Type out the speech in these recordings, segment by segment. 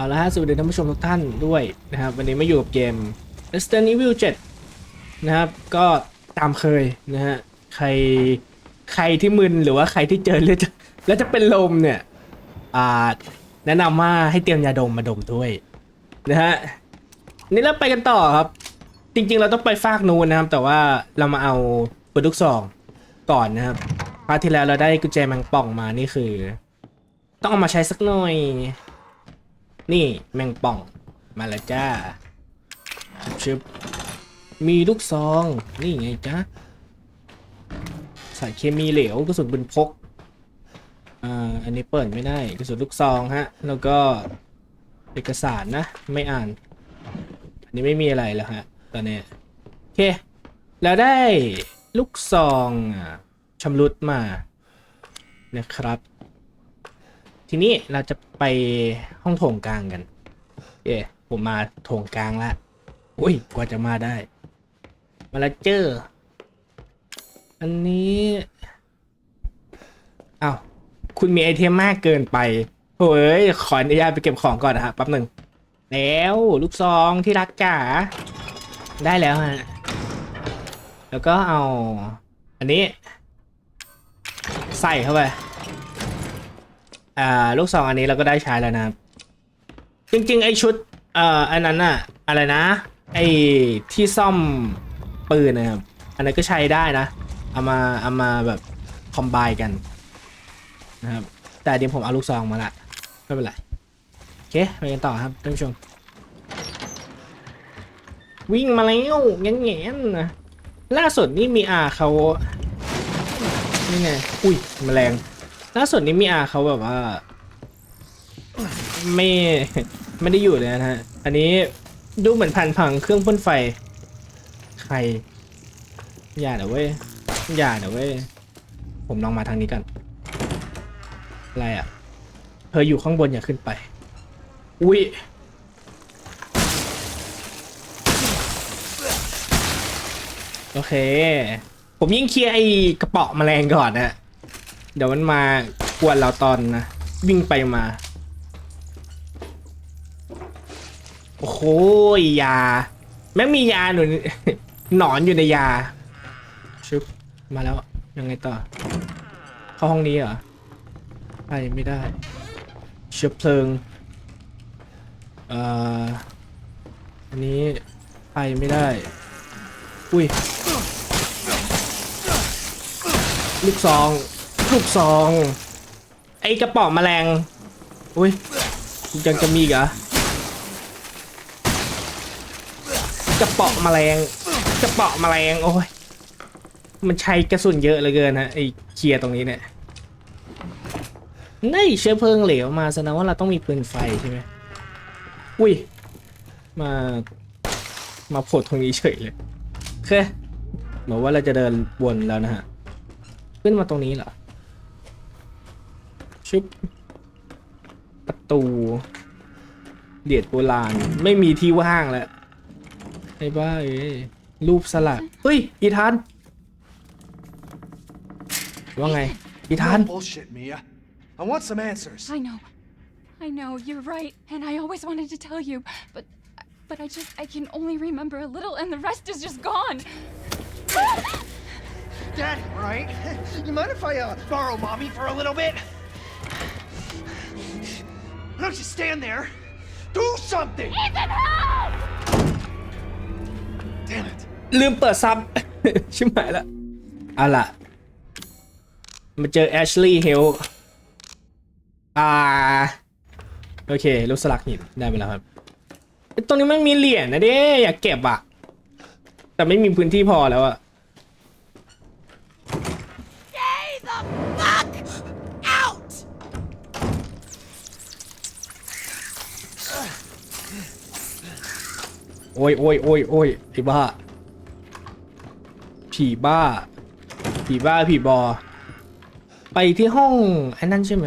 เอาละฮะสวัสดีท่านผู้ชมทุกท่านด้วยนะครับวันนี้มาอยู่กับเกม Resident Evil 7 นะครับ ก็ตามเคยนะฮะใครใครที่มึนหรือว่าใครที่เจอแล้วจะแล้วจะเป็นลมเนี่ยอ่าแนะนำว่าให้เตรียมยาดมมาดมด้วยนะฮะนี่เราไปกันต่อครับ จริงๆเราต้องไปฟากนู้นนะครับ แต่ว่าเรามาเอาปืนลูกซองก่อนนะครับพาร์ทที่แล้วเราได้กุญแจแมงป่องมานี่คือ ต้องเอามาใช้สักหน่อย นี่แมงป่อง มาแล้วจ้าชึบมีลูกซอง นี่ไงจ้าสารเคมีเหลวกระสุนปืนพกอ่าอันนี้เปิดไม่ได้กระสุนลูกซองฮะ แล้วก็เอกสารนะ ไม่อ่าน อันนี้ไม่มีอะไรแล้วฮะ ตอนนี้โอเค แล้วได้ลูกซองชำรุดมานะครับ ทีนี้เราจะไปห้องโถงกลางกันเย้ผมมาโถงกลางละอุ้ยกว่าจะมาได้ มาแล้วเจอ อันนี้อ้าวคุณมีไอเทมมากเกินไปโอ้ยขออนุญาตไปเก็บของก่อนนะฮะแป๊บหนึ่งแล้วลูกซองที่รักจ๋าได้แล้วฮะ แล้วก็เอา อันนี้ ใส่เข้าไป อ่าลูกซองอันนี้เราก็ได้ใช้แล้วนะครับ จริงๆ ไอชุดเอ่ออันนั้นอะอะไรนะ ไอที่ซ่อมปืนนะครับ อันนั้นก็ใช้ได้นะ เอามาเอามาแบบคอมไบกันนะครับ แต่เดี๋ยวผมเอาลูกซองมาละไม่เป็นไร โอเคไปกันต่อครับท่านผู้ชม วิ่งมาแล้วแง่นๆนะล่าสุดนี่มีอาเขานี่ไง อุ้ยแมลง ล่าสุดนี้มีอาเขาแบบว่า ไม่ไม่ได้อยู่เลยนะฮะ อันนี้ดูเหมือนพันพังเครื่องพ่นไฟ ใคร อย่าเดี๋ยวเว้ย อย่าเดี๋ยวเว้ย ผมลองมาทางนี้กัน อะไรอะ เธออยู่ข้างบนอย่าขึ้นไป อุ้ยโอเค ผมยิ่งเคลียร์ไอ้กระเป๋อแมลงก่อนนะ เดี๋ยวมันมากวนเราตอนนะ วิ่งไปมา โอ้โหยา แม่งมียาหนุนหนอนอยู่ในยา ชึบ มาแล้ว ยังไงต่อ เข้าห้องนี้เหรอไปไม่ได้ เชื้อเพลิง เอ่อ อันนี้ไปไม่ได้ อุ้ย ลูกซอง ลูกซอง ไอกระป๋องแมลง อุ้ยยังจะมีกเหรอกระป๋องแมลงกระป๋องแมลงโอ้ยมันใช้กระสุนเยอะเหลือเกินฮะไอเคลียร์ตรงนี้เนี่ยนี่เชื้อเพลิงเหลวมาแสดงว่าเราต้องมีปืนไฟใช่ไหมอุ้ยมามาโผล่ตรงนี้เฉยเลยโอเคเหมือนว่าเราจะเดินวนแล้วนะฮะ ขึ้นมาตรงนี้เหรอ ชุบประตูเดียดโบราณ ไม่มีที่ว่างแล้วไอ้บ้าเอ้ยรูปสลักเฮ้ย อีธาน ว่าไง อีธาน No bullshit, Mia. I want some answers. I know. I know, you're right. And I always wanted to tell you, but but I just I can only remember a little and the rest is just gone. Daddy, right? You mind if I uh, borrow mommy for a little bit? Why don't you stand there? Do something! Ethan, help! Damn it. ลืมเปิดซับ ชิบหายละเอาล่ะ มาเจอแอชลีย์เฮลอ่า โอเค ลูกสลักหินได้ไปแล้วครับเอ้ยตรงนี้มันมีเหรียญนะเด้ อยากเก็บอะแต่ไม่มีพื้นที่พอแล้วอะ Stay the fuck out! โอ้ยโอ้ยโอ้ยโอ้ยไอ้บ้า ผีบ้า ผีบ้าผีบอ ไปที่ห้องไอ้นั่นใช่ไหม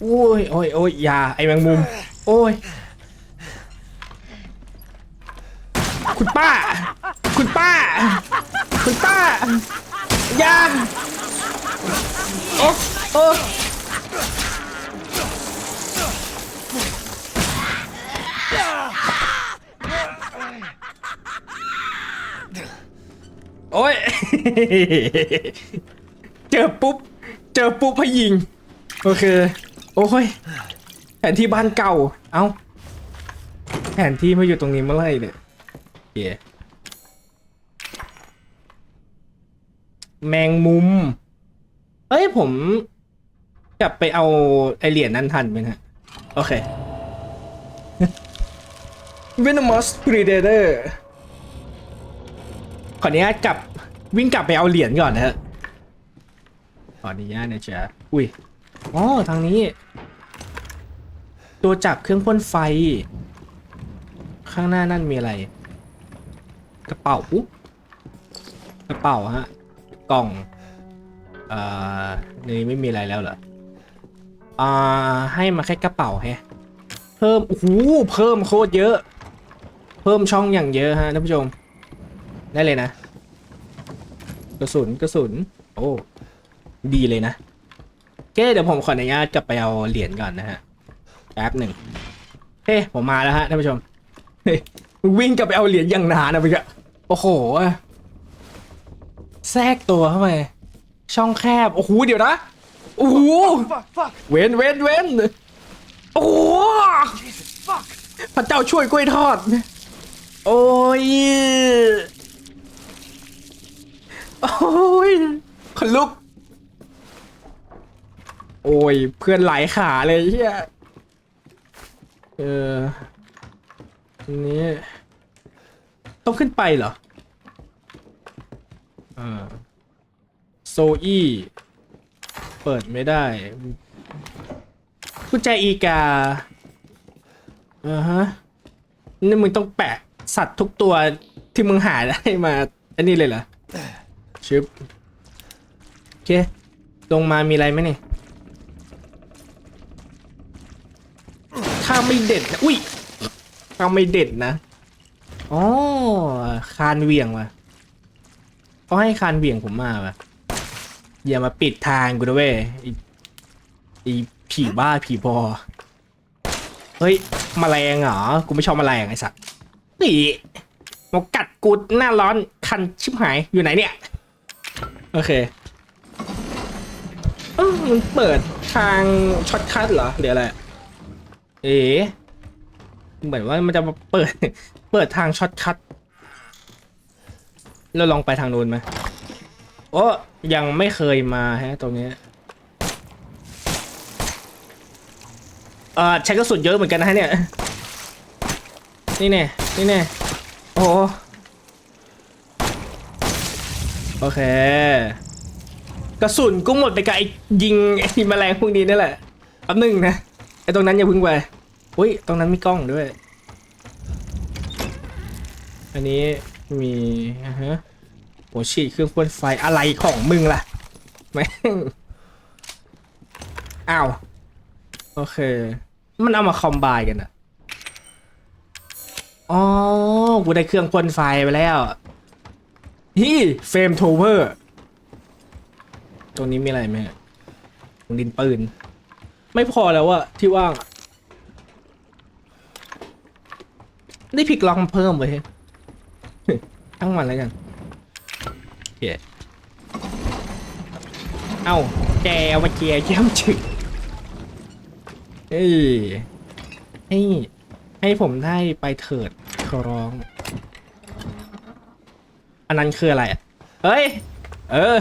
โอ้ยโอ้ยโอ้ยอยาไอ้แมงมุม โอ้ย คุณป้า คุณป้า คุณป้า ยาโอ้โอ้ เจอปุ๊บ เจอปุ๊บให้ยิง โอเค โอ้ยแผนที่บ้านเก่า เอ้า แผนที่มาอยู่ตรงนี้เมื่อไหร่เนี่ยโอเคแมงมุม เอ้ยผมกลับไปเอาไอเหรียญนั้นทันไหมนะโอเค Venomous Predator ขออนุญาตกลับ วิ่งกลับไปเอาเหรียญก่อนนะฮะขออนุญาตนะจ๊ะอุ้ยอ๋อทางนี้ ตัวจับเครื่องพ่นไฟ ข้างหน้านั่นมีอะไร กระเป๋า กระเป๋าฮะ กล่องเอ่อนนี้ไม่มีอะไรแล้วเหรออ่าให้มาแค่กระเป๋าแฮะเพิ่มโอ้โหเพิ่มโคตรเยอะ เพิ่มช่องอย่างเยอะฮะท่านผู้ชม ได้เลยนะ กระสุนกระสุน โอ้ดีเลยนะโอเคเดี๋ยวผมขออนุญาตกลับไปเอาเหรียญก่อนนะฮะแป๊บหนึ่งเฮ้ผมมาแล้วฮะท่านผู้ชมเฮ้ยวิ่งกลับไปเอาเหรียญอย่างนานนะพี่กะโอ้โหแทรกตัวเข้าไปช่องแคบโอ้โหเดี๋ยวนะโอ้โหเว้นเว้นเว้นโอ้โหพระเจ้าช่วยกล้วยทอด โอ้ย โอ้ยขนลุก โอ้ย เพื่อนไหลายขาเลยเฮียเออทีนี้ ต้องขึ้นไปเหรออ่าโซอี้เปิดไม่ได้กุญแจอีกาอ่าฮะนี่มึงต้องแปะสัตว์ทุกตัวที่มึงหาได้มาอันนี้เลยเหรอ ชึบโอเค ลงมามีอะไรไหมเนี่ยถ้าไม่เด็ดนะอุ้ยถ้าไม่เด็ดนะอ๋อคานเวียงว่ะเขาให้คานเวียงผมมาว่ะอย่ามาปิดทางกูนะเว้ยไอ้ไอีผีบ้าผีบอเฮ้ยมแมลงเหรอ กูไม่ชอบแมลงไอ้สัตว์นี่มากัดกูหน้าร้อนคันชิบหายอยู่ไหนเนี่ย โอเคเออมันเปิดทางช็อตคัทเหรอหรืออะไร เอ๋เหมือนว่ามันจะเปิด เปิดทางช็อตคัทเราลองไปทางนู้นไหมโอ้ยังไม่เคยมาฮะ ตรงนี้เออใช้กระสุนเยอะเหมือนกันนะฮะเนี่ย นี่แน่นี่แน่โอ้ โอเค กระสุนก็หมดไปกับไอ้ยิงไอ้แมลงพวกนี้นั่แหละแป๊บหนึ่งนะไอ้ตรงนั้นอย่าพึ่งไปอุ้ยตรงนั้นมีกล้องด้วย อันนี้มีอ่าฮะโหัวฉีดเครื่องพ่นไฟอะไรของมึงล่ะแม่งอ้าวโอเค มันเอามาคอมไบกันอะอ๋อ กูได้เครื่องพ่นไฟไปแล้ว ฮีเฟรมโทเวอร์ ตรงนี้มีอะไรไหมตรงดินปืน ไม่พอแล้วอะที่ว่าง ได้พลิกล็อกมาเพิ่มไว้ทั้งมันแล้วกันโอเคเอ้าแกเอามาเกียร์ย้ำจึกเอ้ยให้ให้ผมได้ไปเถิดขอร้อง อันนั้นคืออะไรอะเฮ้ย เออ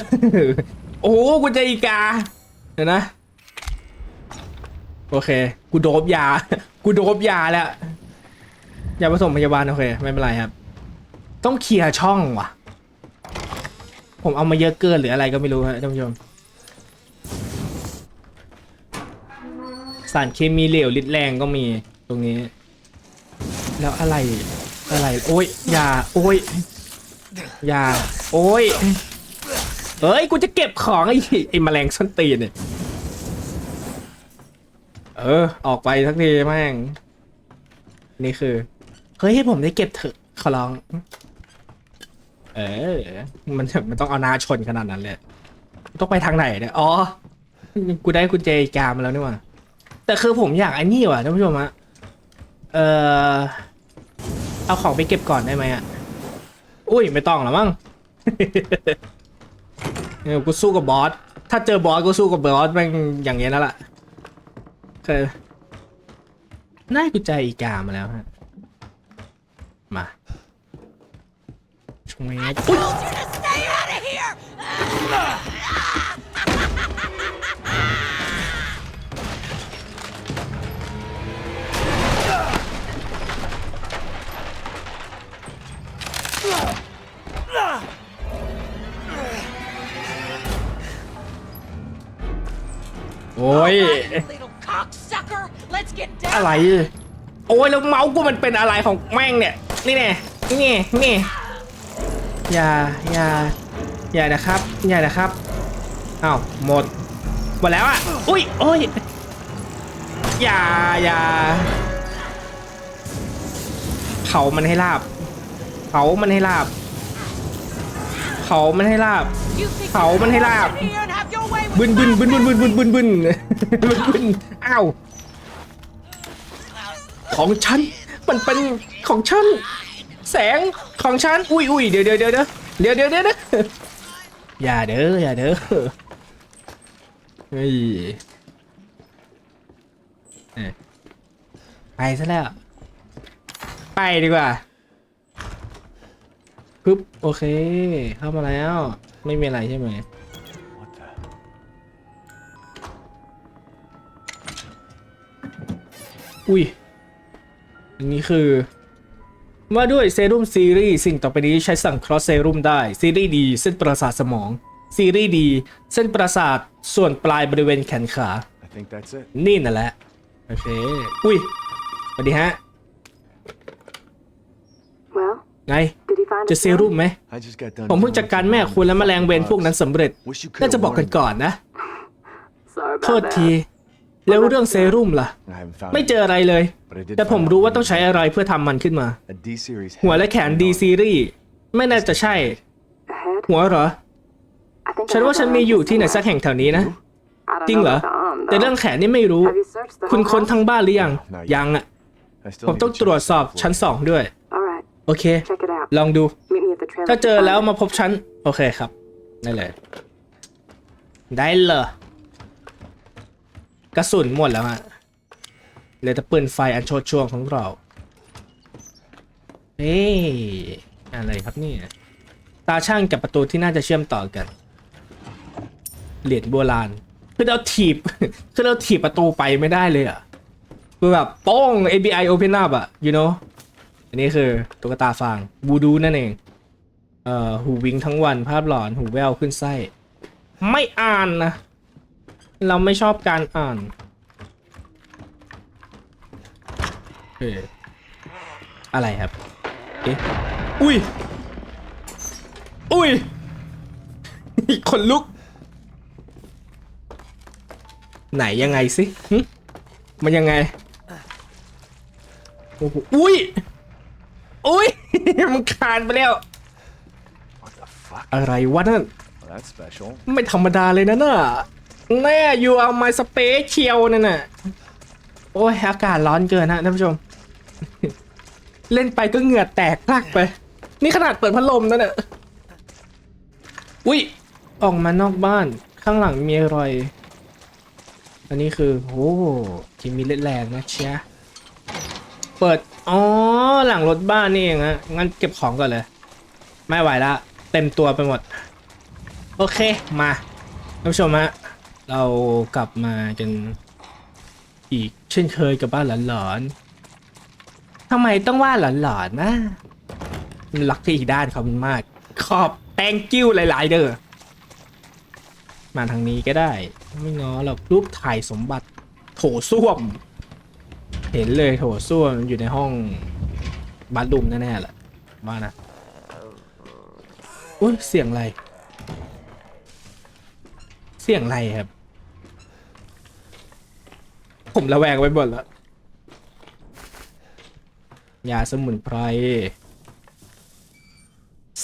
โอ้โหกูจะอีกา เดี๋ยวนะ โอเค กูโดบยา กูโดบยาแล้ว ยาผสมพยาบาลโอเค ไม่เป็นไรครับ ต้องเคลียร์ช่องว่ะ ผมเอามาเยอะเกินหรืออะไรก็ไม่รู้ฮะท่านผู้ชม สารเคมีเหลวลิดแรงก็มีตรงนี้ แล้วอะไร อะไร โอ้ยอย่าโอ้ย อย่า โอ้ยเอ้ย กูจะเก็บของไอ้ไอ้แมลงส้นตีนเนี่ย เออ ออกไปสักทีแม่ง นี่คือ เฮ้ยให้ผมได้เก็บเถอะขอร้อง เออ มันมันต้องเอาหน้าชนขนาดนั้นเลยต้องไปทางไหนเนี่ย อ๋อ กูได้กุญแจอีกามาแล้วนี่หว่า แต่คือผมอยากไอ้นี่ว่ะท่านผู้ชมฮะเออเอาของไปเก็บก่อนได้ไหมอะ อุ้ยไม่ต้องหรอมั้งเออกูสู้กับบอส ถ้าเจอบอสกูสู้กับบอสแม่งอย่างเงี้ยนั่นแหละเคยน่ากูใจอีกามาแล้วฮะ มาชงเม อะไร โอ้ยแล้วเมาส์กูมันเป็นอะไรของแม่งเนี่ย นี่แน่นี่นี่อย่าอย่าอย่านะครับอย่านะครับอ้าวหมดหมดแล้วอะอุ้ยโอ้ยอย่าอย่าเผามันให้ลาบเผามันให้ลาบเผามันให้ลาบเผามันให้ลาบบึนบึนบึนบึนบึนบึนบึนบึนบึนบึนอ้าว ของฉัน มันเป็นของฉัน แสงของฉัน อุ้ยอุ้ยเดี๋ยวเดี๋ยวเดี๋ยวเดี๋ยวเดี๋ยวเดี๋ยวอย่าเด้ออย่าเด้อเฮ้ยเอ้ยไปซะแล้ว ไปดีกว่าปึ๊บโอเค เข้ามาแล้ว ไม่มีอะไรใช่ไหมอุ้ย อันนี้คือมาด้วยเซรุ่มซีรีส์สิ่งต่อไปนี้ใช้สั่งครอสเซรุ่มได้ ซีรีส์ดีเส้นประสาทสมอง ซีรีส์ดีเส้นประสาทส่วนปลายบริเวณแขนขา I think that's it. นี่นั่นแหละ โอเค อุ้ยสวัสดีฮะ Well, ไง did he find จะ us เซรุ่มไหม I just got done. ผมเพิ่งจัดการแม่คุณและแมลงเวรพวกนั้นสำเร็จ Wish you could น่าจะบอกกันก่อนนะ Sorry โท about ษ that. ที แล้วเรื่องเซรุ่มล่ะ I haven't found ไม่ it, เจออะไรเลย but I did แต่ผม find รู้ out ว่าต้องใช้อะไรเพื่อทำมันขึ้นมา a D series หัวและแขน D ซีรีส์ไม่น่าจะใช่ A head? หัวเหรอ I think ฉัน I ว่า have ฉัน that มี around อยู่ here ที่ไหนสัก somewhere. แห่งแถวนี้นะ I don't จริง know เหรอ about the arm, แต่เรื่อง though. แขนนี่ไม่รู้ Have you searched the คุณ whole ค้น house? ทั้งบ้านหรือยัง No, not yet. ยังอะ I still ผม need ต้อง to ตรวจ check สอบ the floor. ชั้นสองด้วย All right, โอเค check it out. ลองดู Meet me at the trailer. ถ้าเจอ to find แล้ว it. มาพบฉัน โอเคครับ ได้เลย ได้เลย กระสุนหมดแล้วฮะเหลือแต่ปืนไฟอันโชดช่วงของเราเฮ้ยอะไรครับเนี่ยตาช่างกับประตูที่น่าจะเชื่อมต่อกัน เหรียญโบราณ คือเราถีบ คือเราถีบประตูไปไม่ได้เลยอะคือแบบป้อง ABI Open Up อะ you know อันนี้คือตุ๊กตาฟางบูดูนั่นเอง เอ่อ หูวิงทั้งวันภาพหลอนหูแววขึ้นไส้ ไม่อ่านนะ เราไม่ชอบการอ่านเอออะไรครับเอ๊ะอุ้ย อุ้ยคนลุก ไหนยังไงสิหึมันยังไงโอ้โหอุ้ย อุ้ย มันคานไปแล้ว What the fuck? อะไรวะนั่น Well, that's special. ไม่ธรรมดาเลยนะน่ะ แน่ you are my special นั่นน่ะ โอ้ยอากาศร้อนเกินฮะท่านผู้ชม เล่นไปก็เหงื่อแตกพลักไป นี่ขนาดเปิดพัดลมนั่นน่ะ อุ้ย ออกมานอกบ้าน ข้างหลังมีอะไรอันนี้คือ โอ้กิมีเล็ดแรงนะเชียเปิด อ๋อ หลังรถบ้านนี่เองฮะ งั้นเก็บของก่อนเลย ไม่ไหวละ เต็มตัวไปหมด โอเค มาท่านผู้ชมฮะ เรากลับมากันอีกเช่นเคยกับบ้านหลอนๆทำไมต้องว่าหลอนๆนะมันรักที่อีกด้านเขามันมาก ขอบ thank you หลาย ๆ เด้อ มาทางนี้ก็ได้ ไม่ง้อหรอกรูปถ่ายสมบัติโถส้วม เห็นเลยโถส้วมอยู่ในห้องบัตรุมแน่ๆแหละว่านะอุ้ยเสียงอะไร เสียงอะไรครับ ผมระแวงไปหมดแล้วยาสมุนไพร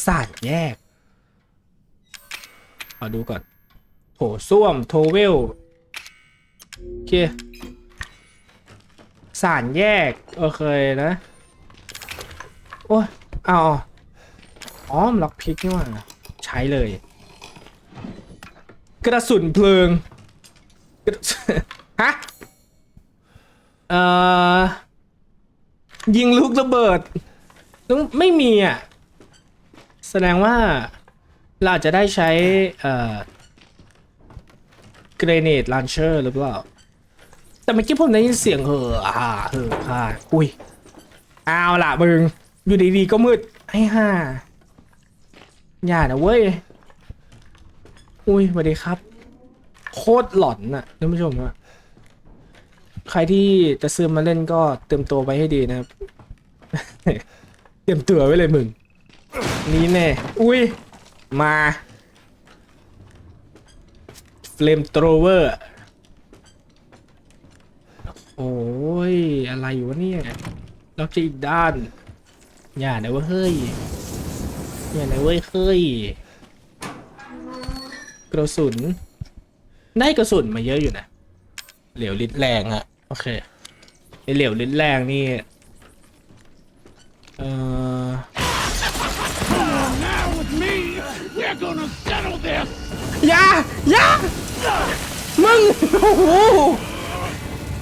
สาดแยกขอดูก่อนโถส้วมโทเวลโอเคสารแยก โอเคนะ โอ้ยเอาอ๋อมล็อกพิกนี่หว่า ใช้เลย กระสุนเพลิงฮะ เอ่อยิงลูกระเบิดต้องไม่มีอะ แสดงว่าเราจะได้ใช้เอ่อ grenade launcher หรือเปล่า แต่เมื่อกี้ผมได้ยินเสียงเหอะอ่าเหอะค่ะอุ้ยเอาล่ะมึง อยู่ดีๆก็มืด ไอ้ห่าอย่านะเว้ย อุ้ยสวัสดีครับ โคตรหลอนน่ะท่านผู้ชมอะ ใครที่จะซื้อมาเล่นก็เตรียมตัวไว้ให้ดีนะครับ เตรียมตัวไว้เลยมึง นี่แน่ อุ้ย มาเฟลมโตรเวอร์ โอ้ย อะไรอยู่วะเนี่ยเราจะอีกด้าน อย่านะเว้ยเฮ้ย อย่านะเว้ยเฮ้ย กระสุน ได้กระสุนมาเยอะอยู่นะ เหลวลิ้นแรงอะ โอเคไอเหลวลิ้นแรงนี่ เอ่ออย่าอย่ามึง โอ้โห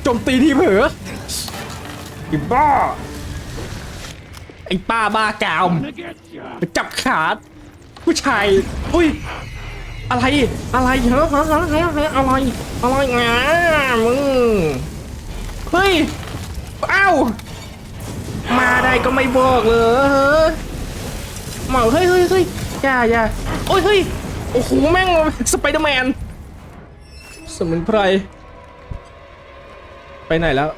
โจมตีทีเผลอไอ้บ้าไอ้ป้าบ้ากามไปจับขาผู้ชายอุ้ย อะไร อะไรฮะฮะฮะฮะฮะอะไร อะไรงามึง เฮ้ยเอ้ามาได้ก็ไม่บอกเลยเหมาเฮ้ยเฮ้ยเฮ้ยอย่าอย่าโอ้ยเฮ้ยโอ้โหแม่งสไปเดอร์แมนสมุนไพรไปไหนแล้ว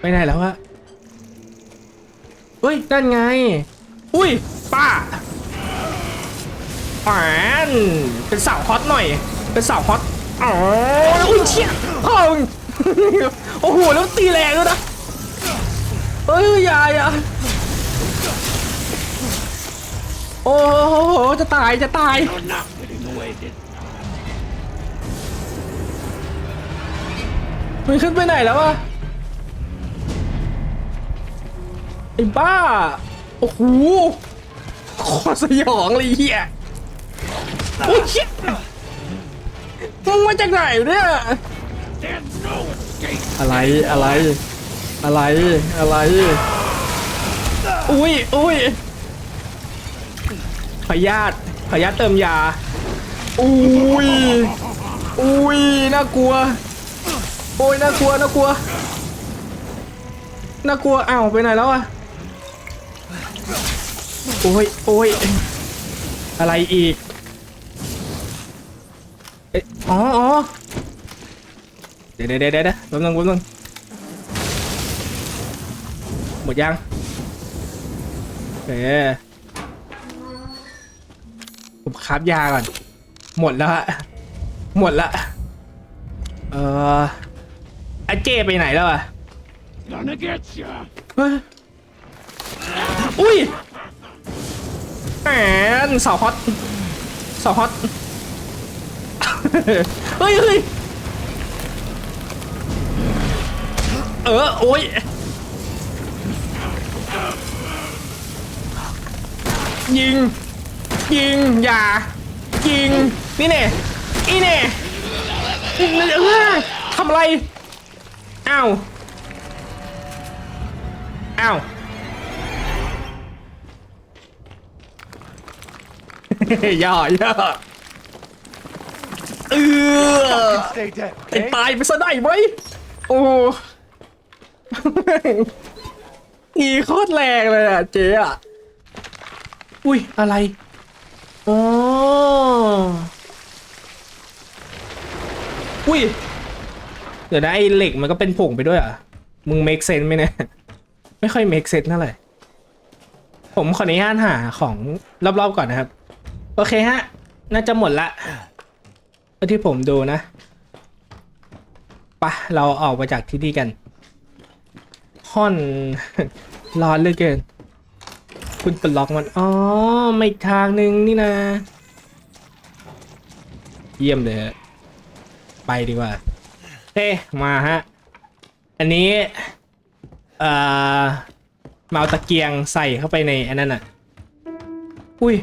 ไปไหนแล้วอะเฮ้ยนั่นไง อุ้ยป้าแอนเป็นสาวฮอตหน่อย เป็นสาวฮอตอ๋ออุ้ยเชี่ยพ่อมึง โอ้โหแล้วตีแรงด้วยนะเอ้ยอย่าอย่าโอ้โหจะตายจะตายมันขึ้นไปไหนแล้วอะไอ้บ้า โอ้โหโคตรสยองเลยเฮียโอ้ยชี่ยมึงมาจากไหนเนี่ย อะไรอะไรอะไรอะไรอุ้ยอุ้ยพยาธิพยาธิเติมยาอุ้ยอุ้ยน่ากลัวโอ้ยน่ากลัวน่ากลัวน่ากลัวอ้าวไปไหนแล้วอะโอ้ยโอ้ยอะไรอีกเอ๋ออ๋อ เดี๋ยวเดี๋ยวเดี๋ยวเดี๋ยวแป๊บนึงแป๊บนึงหมดยังโอเคผมคราบยาก่อน หมดแล้วฮะ หมดละ เอออาเจไปไหนแล้วอะเฮ้ยอุ้ยแหมสาวฮอตสาวฮอต เฮ้ยเฮ้ย เออ โอ้ยยิง ยิง อย่า ยิง นี่แน่อีแน่เออทำอะไร อ้าว อ้าว ย่อย่อเออ Stay dead, ไอ้ okay? ตายไปซะได้ไหมโอ้ อีโคตรแรงเลยอะเจ๊อะ อุ้ย อะไรอ๋ออุ้ย เดี๋ยวนะไอ้เหล็กมันก็เป็นผงไปด้วยอะ มึง make sense ไหมเนี่ย ไม่ค่อย make sense เท่าไหร่ ผมขออนุญาตหาของรอบๆก่อนนะครับ โอเคฮะ น่าจะหมดละที่ผมดูนะปะเราออกมาจากที่นี่กัน ฮ่อนร้อนเลยเกิน คุณปล็อกมัน อ๋อ ไม่ทางหนึ่งนี่นะ เยี่ยมเลยไปดีกว่าเฮ้มาฮะ อันนี้เอ่อมาเอาตะเกียงใส่เข้าไปในอันนั้นอะ อุ้ย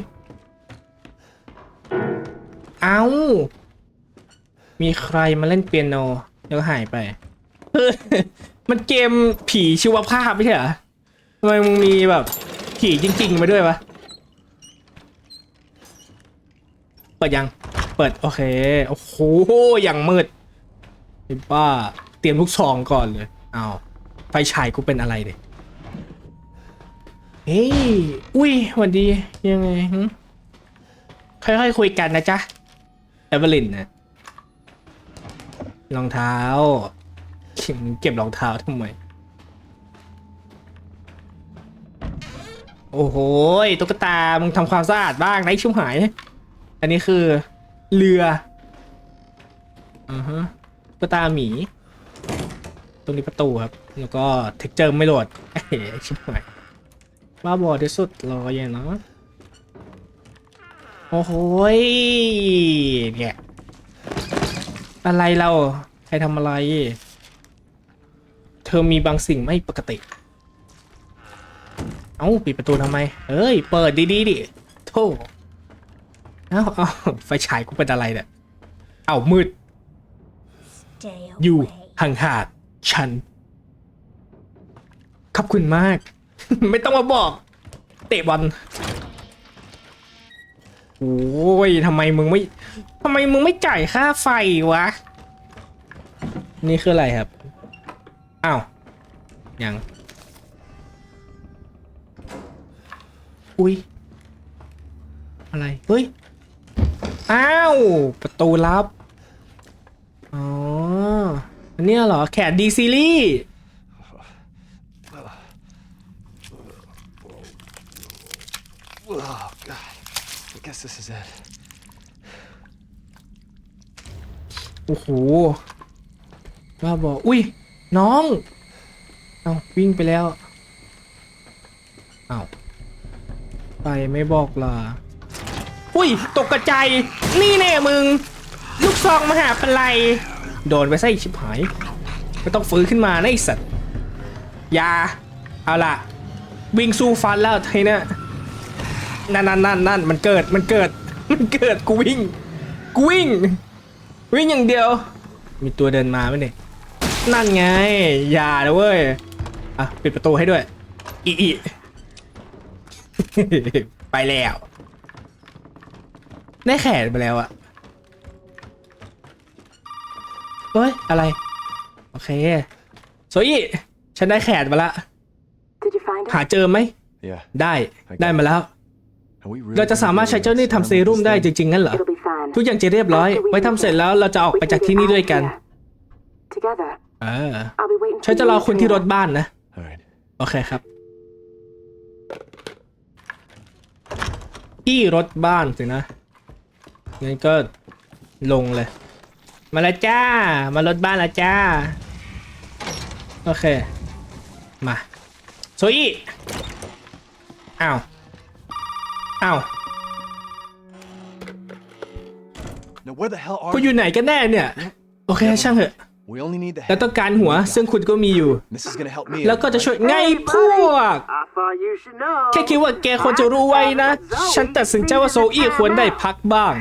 เอ้ามีใครมาเล่นเปียโน แล้วหายไป มันเกมผีชีวภาพไม่ใช่เหรอทำไมมึงมีแบบผีจริงๆมาด้วยวะ เปิดยัง เปิดโอเค โอ้โหอย่างมืดไอ้บ้า เตรียมลูกซองก่อนเลยเอาไฟฉายกูเป็นอะไรเนี่ยเฮ้ย อุ้ยหวันดียังไงค่อยๆคุยกันนะจ๊ะ เอเวลินนะรองเท้า เก็บรองเท้าทำไม โอ้โหตุ๊กตา มึงทำความสะอาดบ้างไอ้ชิบหาย อันนี้คือ เรืออือฮะตุ๊กตาหมี ตรงนี้ประตูครับ แล้วก็เท็กเจอร์ไม่โหลดเอ้ยชิบหายบ้าบอที่สุดรออย่างเนาะโอ้โหเนี่ยอะไรเรา ใครทำอะไร อมีบางสิ่งไม่ปกติ เอ้า ปิดประตูทำไม เอ้ย เปิดดีๆดิโธ่เอ้าเอ้าไฟฉายกูเป็นอะไรเนี่ย เอ้ามืด อยู่ห่างหาดฉัน ขอบคุณมาก ไม่ต้องมาบอก เตะบอลโอ้ยทำไมมึงไม่ทำไมมึงไม่จ่ายค่าไฟวะ นี่คืออะไรครับ อ้าวยังอุ้ย อะไร เฮ้ย อ้าว ประตูลับ อ๋อ อันเนี้ยเหรอ แขนดีซีรีส์ Oh, God. I guess this is it. โอ้โหว่าบอก อุ้ย น้อง เอาวิ่งไปแล้ว เอาไปไม่บอกล่ะอุ้ย ตกกระจายนี่แน่มึง ลูกซองมาหาปลายโดนไปไส้ชิบหาย ไม่ต้องฟื้นขึ้นมานะไอสัตว์ยา เอาล่ะ วิ่งสู้ฟันแล้วทีเนี้ยนั่นนั่นนั่นนั่นมันเกิดมันเกิด มันเกิดกูวิ่ง กูวิ่ง วิ่งอย่างเดียว มีตัวเดินมาไหมเนี่ย นั่นไง อย่านะเว้ย อะ ปิดประตูให้ด้วย อีอีไปแล้ว ได้แขนไปแล้วอะเฮ้ย อะไร โอเคโซอี้ฉันได้แขนมาละ Did you find หา it? เจอไหม Yeah. ได้ ได้มาแล้ว And we really เราจะสามารถใช้เจ้านี่ทำเซรุ่มได้จริงๆงั้นเหรอ It'll be fine. ทุกอย่างจะเรียบร้อย ไว้ทำเสร็จแล้วเราจะออกไป We จาก can ที่ get นี่ out ด้วย of กัน here. Together. เออ I'll be waiting ฉัน for จะ you รอ in คุณที่รถ Trinidad. บ้านนะ All right. โอเคครับ ที่รถบ้านสินะ งั้นก็ลงเลย มาแล้วจ้า มารถบ้านแล้วจ้า โอเค มาโซอี้อ้าว อ้าว Now where the hell are คุณอยู่ไหนกันแน่เนี่ย โอเค ช่างเถอะ We only need the แล้ว head. ต้องการหัวซึ่งคุณก็มีอยู่ This is gonna help me. แล้วก็จะช่วยไงพวก I thought you should know. แค่คิดว่าแกควรจะรู้ไว้นะ ฉันตัดสินใจว่าโซอี้ควรได้พักบ้าง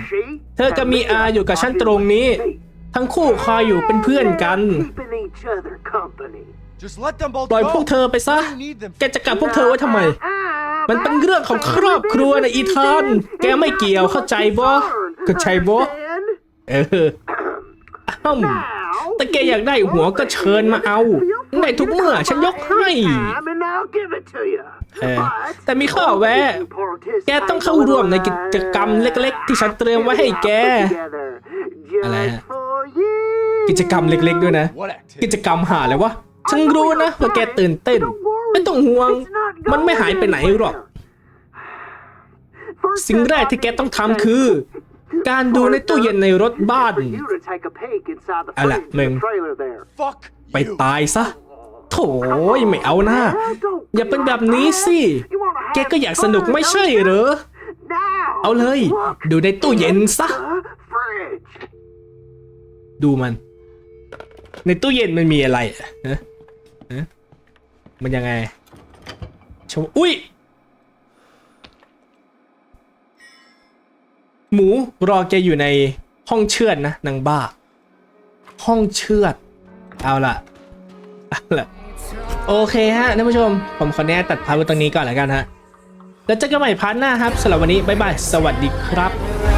เธอกับมีอาอยู่กับฉันตรงนี้ ทั้งคู่คอยอยู่เป็นเพื่อนกัน Keeping each other company. Just let them both ปล่อย go. พวกเธอไปซะ What do you need them แกจะกลับพวกเธอไว้ทำไม มันเป็นเรื่องของครอบครัวนะอีธาน แกไม่เกี่ยวเข้าใจบ่เข้าใจบ่เอออ้าว แต่แกอยากได้หัวก็เชิญมาเอาในทุกเมื่อฉันยกให้ แต่มีข้อแวะ แกต้องเข้าร่วมในกิจกรรมเล็ก ๆ ที่ฉันเตรียมไว้ให้แก อะไร กิจกรรมเล็ก ๆ ด้วยนะ กิจกรรมหาเลยวะ ฉันรู้นะว่าแกตื่นเต้น ไม่ต้องห่วง มันไม่หายไปไหนหรอก สิ่งแรกที่แกต้องทำคือ การดูในตู้เย็นในรถบ้าน เอาล่ะมึง Fuck ไป you. ตายซะ โถยไม่เอาหน้า อย่าเป็นแบบนี้สิ แกก็อยากสนุกไม่ใช่เหรอ เอาเลย ดูในตู้เย็นซะ ดูมัน ในตู้เย็นมันมีอะไรอะฮะฮะมันยังไงชมอุ้ย หมูรอแกอยู่ในห้องเชือดนะนางบ้า ห้องเชือด เอาล่ะเอาล่ะโอเคฮะท่านผู้ชม ผมขอแน่ตัดพาร์ทตรงนี้ก่อนแล้วกันฮะ แล้วเจอกันใหม่พาร์ทหน้าครับสำหรับวันนี้ บ๊ายบาย สวัสดีครับ